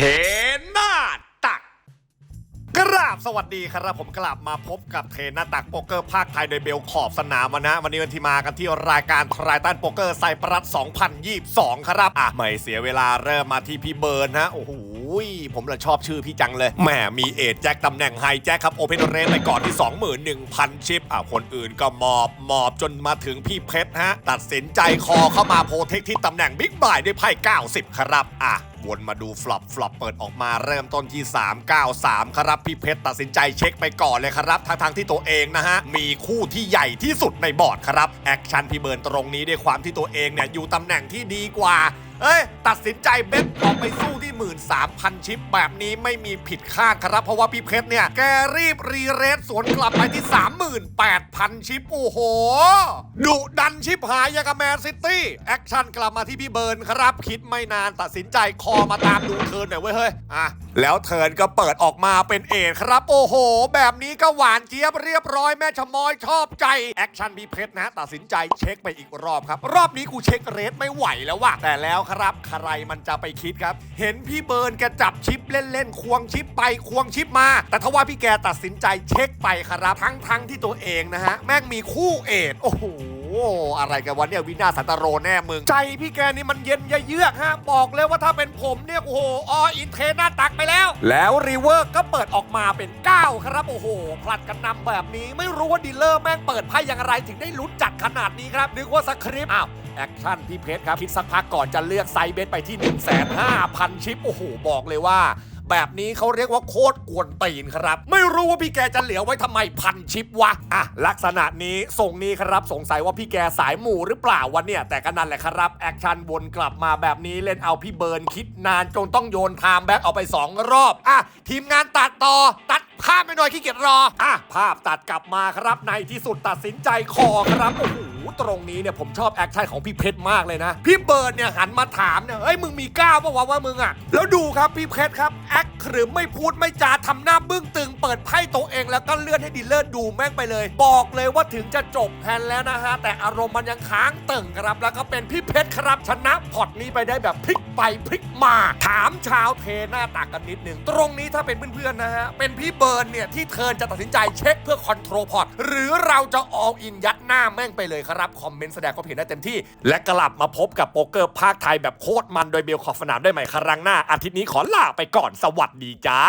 เทหน้าตักกราบสวัสดีครับผมกลับมาพบกับเทรนหน้าตักโป๊กเกอร์ภาคไทยโดยเบลขอบสนามนะ วันนี้วันที่มากันที่รายการทรายตันโป๊กเกอร์ไซปรัส2022 ครับ อะ ไม่เสียเวลาเริ่มมาที่พี่เบิร์นฮะ โอ้โหผมเลยชอบชื่อพี่จังเลยแหมมีเอจแจ็คตำแหน่งไฮแจ็คครับโอเพนเรนไปก่อนที่ 21,000 ชิป อะ คนอื่นก็มอบมอบจนมาถึงพี่เพชรฮะ ตัดสินใจคอเข้ามาโพเทคที่ตำแหน่งบิ๊กบ่ายด้วยไพ่90 ครับอะวนมาดูฟลอปฟลอปเปิดออกมาเริ่มต้นที่ 393 ครับพี่เพชรตัดสินใจเช็คไปก่อนเลยครับทางทางที่ตัวเองนะฮะ มีคู่ที่ใหญ่ที่สุดในบอร์ดครับ แอคชั่นพี่เบิร์นตรงนี้ด้วยความที่ตัวเองเนี่ยอยู่ตำแหน่งที่ดีกว่าเอ้ย ตัดสินใจเบ็ดออกไปสู้ที่ 13,000 ชิปแบบนี้ไม่มีผิดคาดครับ เพราะว่าพี่เพชรเนี่ย แกรีบรีเรทสวนกลับไปที่ 38,000 ชิป โอ้โห ดุดันชิปหายยังกับแมนซิตี้ แอคชั่นกลับมาที่พี่เบิร์นครับ คิดไม่นานตัดสินใจคอมาตามดูเทินหน่อยเว้ยเฮ้ย อะ แล้วเทิร์นก็เปิดออกมาเป็นเอทครับ โอ้โห แบบนี้ก็หวานเจี๊ยบเรียบร้อยแม่ชะมอยชอบใจ แอคชั่นพี่เพชรนะ ตัดสินใจเช็คไปอีกรอบครับ รอบนี้กูเช็คเรทไม่ไหวแล้วว่ะแต่แล้วครับ ใครมันจะไปคิดครับ เห็นพี่เบิร์นแกจับชิปเล่นๆ ควงชิปไปควงชิปมา แต่ทว่าพี่แกตัดสินใจเช็คไปครับ ทั้งๆที่ตัวเองนะฮะแม่งมีคู่เอทโอ้โห อะไรกันวะเนี่ยวินาศสันตโรแน่มึง ใจพี่แกนี่มันเย็นเยือกฮะบอกเลยว่าถ้าเป็นผมเนี่ยโอ้โหออินเทหน้าตักไปแล้ว แล้วรีเวิร์กก็เปิดออกมาเป็น 9 ครับโอ้โหผลัดกันนำแบบนี้ไม่รู้ว่าดีลเลอร์แม่งเปิดไพ่อย่างไรถึงได้ลุ้นจัดขนาดนี้ครับนึกว่าสคริปต์อ้าวแอคชั่นพี่เพชรครับ คิดสักพักก่อนจะเลือกไซส์เบสไปที่ 1 5 0 0 0 ชิป โอ้โห บอกเลยว่า แบบนี้เขาเรียกว่าโคตรกวนตีนครับ ไม่รู้ว่าพี่แกจะเหลือไว้ทำไมพันชิปวะอะลักษณะนี้ทรงนี้ครับสงสัยว่าพี่แกสายหมู่หรือเปล่าวะเนี่ย แต่ก็นั่นแหละครับแอคชั่นวนกลับมาแบบนี้เล่นเอาพี่เบิร์นคิดนานจนต้องโยนไทม์แบ็กออกไป 2 รอบอะทีมงานตัดต่อตัดภาพไปหน่อยขี้เกียจรออะภาพตัดกลับมาครับในที่สุดตัดสินใจคอครับโอ้โห ตรงนี้เนี่ยผมชอบแอคชั่นของพี่เพชรมากเลยนะ พี่เบิร์นเนี่ยหันมาถามเนี่ยเฮ้ยมึงมีกล้าวปะวะว่ามึงอะแล้วดูครับพี่เพชรครับแอคหรือไม่พูดไม่จาทำหน้าบึ้งตึง เปิดไพ่ตัวเองแล้วก็เลื่อนให้ดีเลอร์ดูแม่งไปเลย บอกเลยว่าถึงจะจบแพนแล้วนะฮะแต่อารมณ์มันยังค้างตึงครับ แล้วก็เป็นพี่เพชรครับชนะพอร์ตนี้ไปได้แบบพลิกไปพลิกมา ถามชาวเทหน้าตากันนิดนึงตรงนี้ถ้าเป็นเพื่อนๆนะฮะเป็นพี่เบิร์นเนี่ยที่เทิร์นจะตัดสินใจเช็คเพื่อคอนโทรลพอร์ตหรือเราจะ all in ยัดหน้าแม่งไปเลยครรับคอมเมนต์แสดงความเห็นได้เต็มที่ และกลับมาพบกับโป๊กเกอร์ภาคไทยแบบโคตรมันโดยเบลขอบสนามได้ใหม่ครั้งหน้าอาทิตย์นี้ขอลาไปก่อนสวัสดีจ้า